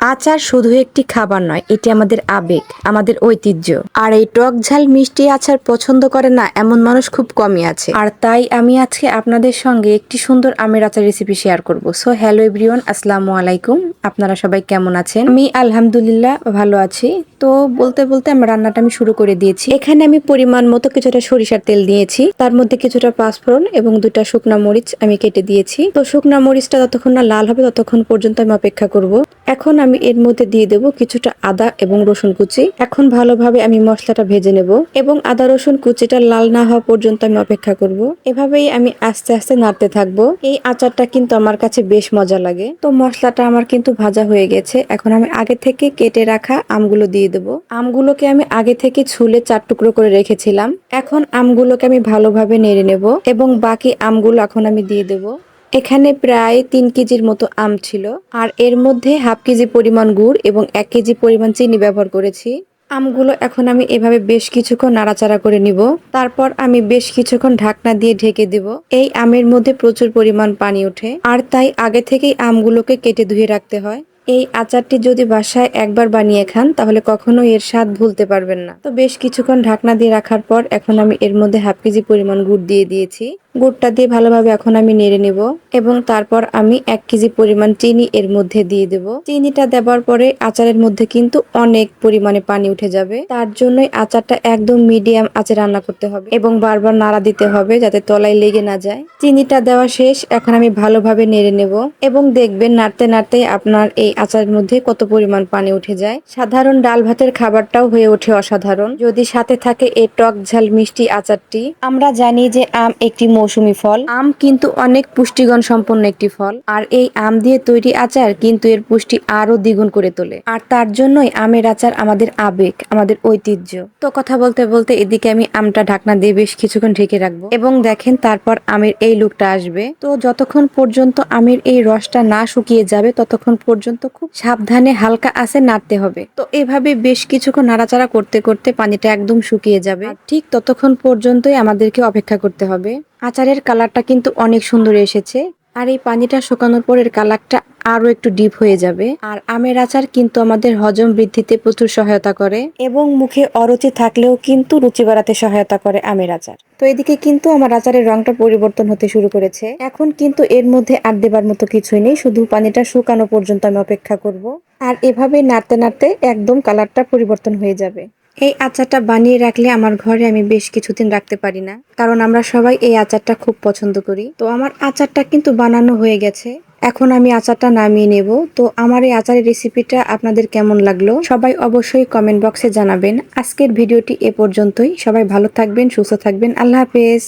আচার শুধু একটি খাবার নয়, এটি আমাদের আবেগ, আমাদের ঐতিহ্য। আর এই টক ঝাল মিষ্টি আচার পছন্দ করে না, এমন মানুষ খুব কমই আছে। আর তাই আমি আজকে আপনাদের সঙ্গে একটি সুন্দর আমের আচার রেসিপি শেয়ার করব। সো হ্যালো এভরিওয়ান আসসালামু আলাইকুম। আপনারা সবাই কেমন আছেন? আমি আলহামদুলিল্লাহ ভালো আছি। তো বলতে বলতে আমার রান্নাটা আমি শুরু করে দিয়েছি। এখানে আমি পরিমাণ মতো কিছুটা সরিষার তেল দিয়েছি তার মধ্যে কিছুটা পাঁচফোড়ন এবং দুটা শুকনা মরিচ আমি কেটে দিয়েছি। তো শুকনা মরিচটা যতক্ষণ না লাল হবে ততক্ষণ পর্যন্ত আমি অপেক্ষা করব। এখন আমি এর মধ্যে দিয়ে দেব কিছুটা আদা এবং রসুন কুচি। এখন ভালোভাবে আমি মশলাটা ভেজে নেব এবং আদা রসুন কুচিটা লাল না হওয়া পর্যন্ত আমি অপেক্ষা করব। এভাবেই আমি আস্তে আস্তে নাড়তে থাকব। এই আচারটা কিন্তু আমার কাছে বেশ মজা লাগে। তো মশলাটা আমার কিন্তু ভাজা হয়ে গেছে। এখন আমি আগে থেকে কেটে রাখা আমগুলো দিয়ে দেবো। আমগুলোকে আমি আগে থেকে ছুলে চার টুকরো করে রেখেছিলাম। এখন আমগুলোকে আমি ভালোভাবে নেড়ে নেব এবং বাকি আমগুলো এখন আমি দিয়ে দেবো। এখানে প্রায় তিন কেজির মতো আম ছিল, আর এর মধ্যে হাফ কেজি পরিমাণ গুড় এবং এক কেজি পরিমাণ চিনি ব্যবহার করেছি। আমগুলো এখন আমি এভাবে বেশ কিছুক্ষণ নাড়াচাড়া করে নিব, তারপর আমি বেশ কিছুক্ষণ ঢাকনা দিয়ে ঢেকে দেব। এই আমের মধ্যে প্রচুর পরিমাণ পানি ওঠে, আর তাই আগে থেকেই আমগুলোকে কেটে ধুয়ে রাখতে হয়। এই আচারটি যদি বাসায় একবার বানিয়ে খান, তাহলে কখনো এর স্বাদ ভুলতে পারবেন না। তো বেশ কিছুক্ষণ ঢাকনা দিয়ে রাখার পর এখন আমি এর মধ্যে হাফ কেজি পরিমাণ গুড় দিয়ে দিয়েছি। গুড়টা দিয়ে ভালোভাবে এখন আমি নেড়ে নেব এবং তারপর আমি এক কেজি পরিমাণ চিনি এর মধ্যে দিয়ে দেব। চিনিটা দেওয়ার পরে আচারের মধ্যে কিন্তু অনেক পরিমাণে পানি উঠে যাবে। তার জন্যই আচারটা একদম মিডিয়াম আঁচে রান্না করতে হবে এবং বারবার নাড়া দিতে হবে যাতে তলায় লেগে না যায়। চিনিটা দেওয়া শেষ, এখন আমি ভালোভাবে নেড়ে নেব এবং দেখবেন নাড়তে নাড়তে আপনার এই আচারের মধ্যে কত পরিমাণ পানি উঠে যায়? সাধারণ ডাল ভাতের খাবারটাও হয়ে ওঠে অসাধারণ। যদি সাথে থাকে এই টক ঝাল মিষ্টি আচারটি। আমরা জানি যে আম একটি মৌসুমী ফল। আম কিন্তু অনেক পুষ্টিগুণ সম্পন্ন একটি ফল। আর এই আম দিয়ে তৈরি আচার কিন্তু এর পুষ্টি আরও দ্বিগুণ করে তোলে। আর তার জন্যই আমের আচার আমাদের আবেগ, আমাদের ঐতিহ্য। তো কথা বলতে বলতে এদিকে আমি আমটা ঢাকনা দিয়ে বেশ কিছুক্ষণ ঢেকে রাখব। এবং দেখেন তারপর আমের এই লুকটা আসবে। তো যতক্ষণ পর্যন্ত আমের এই রসটা না শুকিয়ে যাবে, ততক্ষণ পর্যন্ত খুব সাবধানে হালকা আছে নাড়তে হবে। তো এভাবে বেশ কিছুক্ষণ নাড়াচাড়া করতে করতে পানিটা একদম শুকিয়ে যাবে। ঠিক ততক্ষণ পর্যন্তই আমাদেরকে অপেক্ষা করতে হবে। আচারের কালারটা কিন্তু অনেক সুন্দর এসেছে। আর এই পানিটা শুকানোর পরের কালারটা আরও একটু ডিপ হয়ে যাবে। আর আমের আচার কিন্তু আমাদের হজম বৃদ্ধিতে প্রচুর সহায়তা করে। এবং মুখে অরুচি থাকলেও কিন্তু রুচি বাড়াতে সহায়তা করে আমের আচার। তো এদিকে কিন্তু আমার আচারের রংটা পরিবর্তন হতে শুরু করেছে। এখন কিন্তু এর মধ্যে আর দেবার মতো কিছুই নেই। শুধু পানিটা শুকানো পর্যন্ত আমি অপেক্ষা করব। আর এভাবে নাড়তে নাড়তে একদম কালারটা পরিবর্তন হয়ে যাবে। এই আচারটা বানিয়ে রাখলে আমার ঘরে আমি বেশ কিছুদিন রাখতে পারি না। কারণ আমরা সবাই এই আচারটা খুব পছন্দ করি। তো আমার আচারটা কিন্তু বানানো হয়ে গেছে। এখন আমি আচারটা নামিয়ে নেব। তো আমার এই আচারের রেসিপিটা আপনাদের কেমন লাগল? সবাই অবশ্যই কমেন্ট বক্সে জানাবেন। আজকের ভিডিওটি এ পর্যন্তই। সবাই ভালো থাকবেন, সুস্থ থাকবেন। আল্লাহ হাফেজ।